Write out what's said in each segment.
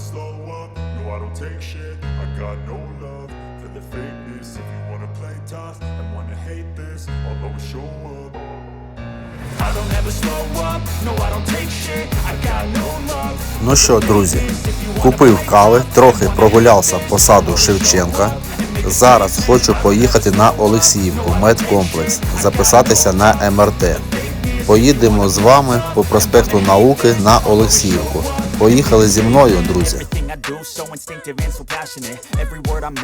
slow up, no I don't take shit. I got no love for the fakeness. If you wanna play tough and wanna hate this I'll always show up. Ну що, друзі, купив кави, трохи прогулявся по саду Шевченка. Зараз хочу поїхати на Олексіївку, медкомплекс, записатися на МРТ. Поїдемо з вами по проспекту Науки на Олексіївку. Поїхали зі мною, друзі.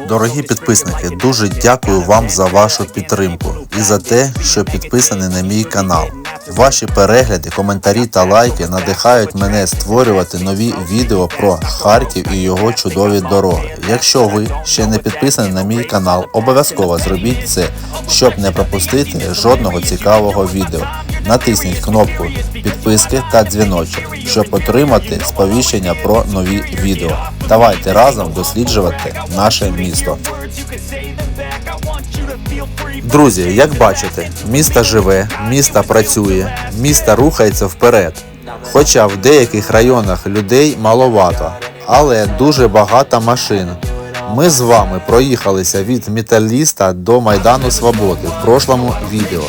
Дорогі підписники, дуже дякую вам за вашу підтримку і за те, що підписані на мій канал. Ваші перегляди, коментарі та лайки надихають мене створювати нові відео про Харків і його чудові дороги. Якщо ви ще не підписані на мій канал, обов'язково зробіть це, щоб не пропустити жодного цікавого відео. Натисніть кнопку підписки та дзвіночок, щоб отримати сповіщення про нові відео. Давайте разом досліджувати наше місто. Друзі, як бачите, місто живе, місто працює, місто рухається вперед. Хоча в деяких районах людей маловато, але дуже багато машин. Ми з вами проїхалися від Металіста до Майдану Свободи в прошлому відео.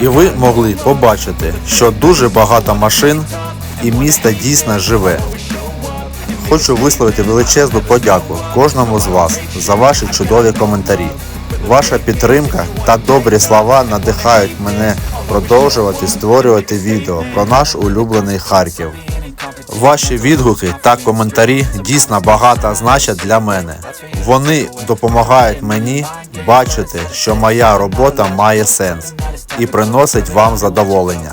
І ви могли побачити, що дуже багато машин і місто дійсно живе. Хочу висловити величезну подяку кожному з вас за ваші чудові коментарі. Ваша підтримка та добрі слова надихають мене продовжувати створювати відео про наш улюблений Харків. Ваші відгуки та коментарі дійсно багато значать для мене. Вони допомагають мені бачити, що моя робота має сенс і приносить вам задоволення.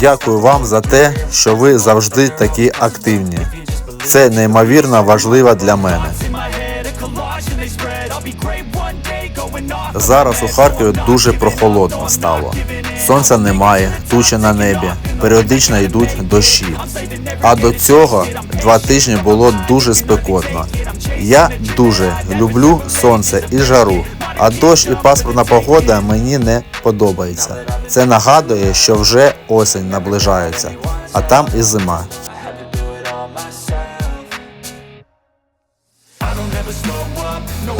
Дякую вам за те, що ви завжди такі активні. Це неймовірно важливо для мене. Зараз у Харкові дуже прохолодно стало. Сонця немає, тучі на небі, періодично йдуть дощі. А до цього два тижні було дуже спекотно. Я дуже люблю сонце і жару, а дощ і пасмурна погода мені не подобається. Це нагадує, що вже осінь наближається, а там і зима.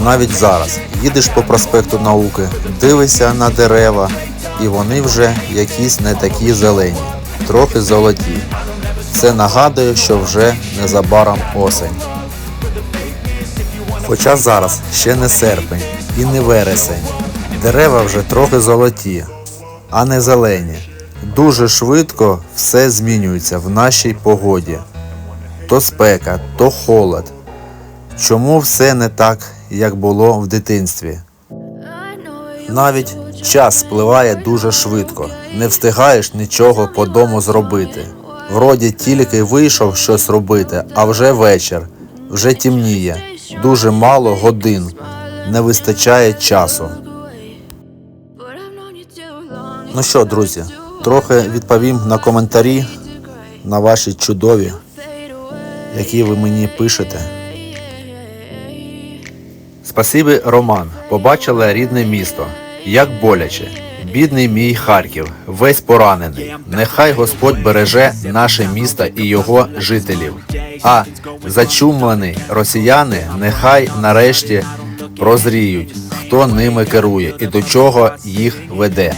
Навіть зараз їдеш по проспекту науки, дивишся на дерева, і вони вже якісь не такі зелені, трохи золоті. Це нагадує, що вже незабаром осень. Хоча зараз ще не серпень і не вересень. Дерева вже трохи золоті, а не зелені. Дуже швидко все змінюється в нашій погоді. То спека, то холод. Чому все не так, як було в дитинстві? Навіть час спливає дуже швидко, не встигаєш нічого по дому зробити. Вроді тільки вийшов щось робити, а вже вечір, вже тімніє, дуже мало годин, не вистачає часу. Ну що, друзі, трохи відповім на коментарі, на ваші чудові, які ви мені пишете. Спасибі, Роман. Побачила рідне місто. Як боляче. Бідний мій Харків, весь поранений. Нехай Господь береже наше місто і його жителів. А зачумлені росіяни нехай нарешті прозріють, хто ними керує і до чого їх веде.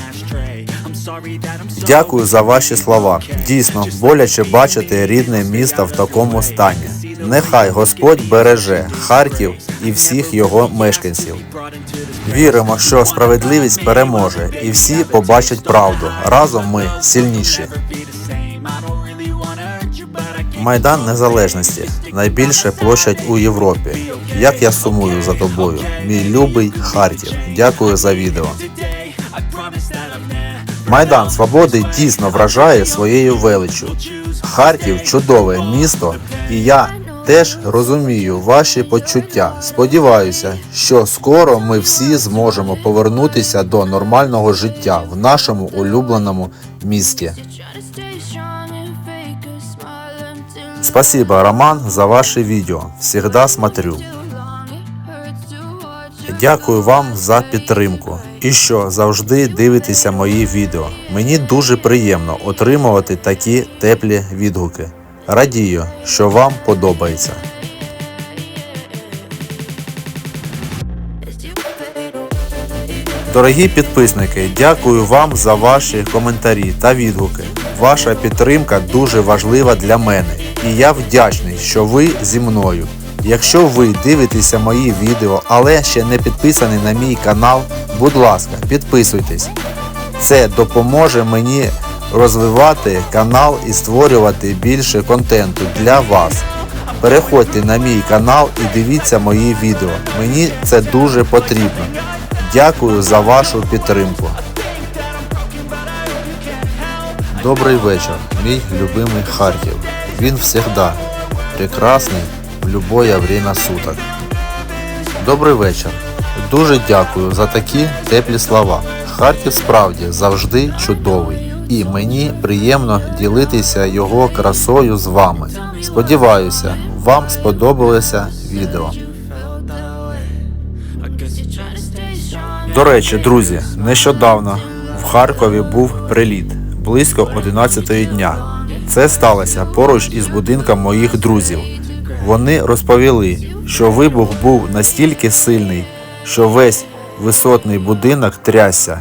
Дякую за ваші слова. Дійсно, боляче бачити рідне місто в такому стані. Нехай Господь береже Харків і всіх його мешканців. Віримо, що справедливість переможе, і всі побачать правду. Разом ми сильніші. Майдан Незалежності найбільша площадь у Європі. Як я сумую за тобою, мій любий Харків. Дякую за відео. Майдан Свободи дійсно вражає своєю величчю. Харків чудове місто, і я теж розумію ваші почуття. Сподіваюся, що скоро ми всі зможемо повернутися до нормального життя в нашому улюбленому місті. Спасибо, Роман, за ваше відео. Всегда смотрю. Дякую вам за підтримку і що завжди дивитеся мої відео. Мені дуже приємно отримувати такі теплі відгуки. Радію, що вам подобається. Дорогі підписники, дякую вам за ваші коментарі та відгуки. Ваша підтримка дуже важлива для мене, і я вдячний, що ви зі мною. Якщо ви дивитеся мої відео, але ще не підписані на мій канал, будь ласка, підписуйтесь. Це допоможе мені розвивати канал і створювати більше контенту для вас. Переходьте на мій канал і дивіться мої відео. Мені це дуже потрібно. Дякую за вашу підтримку. Добрий вечір, мій любимий Харків. Він завжди прекрасний в любое время суток. Добрий вечір. Дуже дякую за такі теплі слова. Харків справді завжди чудовий, і мені приємно ділитися його красою з вами. Сподіваюся, вам сподобалося відео. До речі, друзі, нещодавно в Харкові був приліт близько 11 дня. Це сталося поруч із будинком моїх друзів. Вони розповіли, що вибух був настільки сильний, що весь висотний будинок трясся.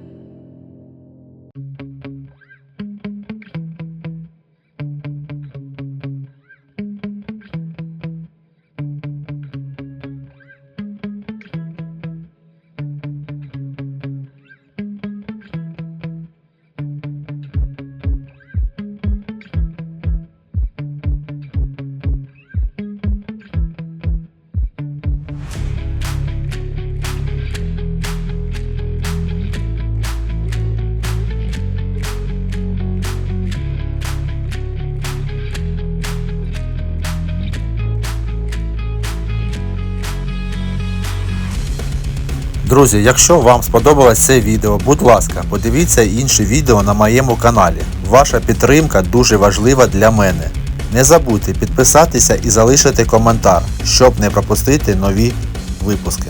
Друзі, якщо вам сподобалось це відео, будь ласка, подивіться інші відео на моєму каналі. Ваша підтримка дуже важлива для мене. Не забудьте підписатися і залишити коментар, щоб не пропустити нові випуски.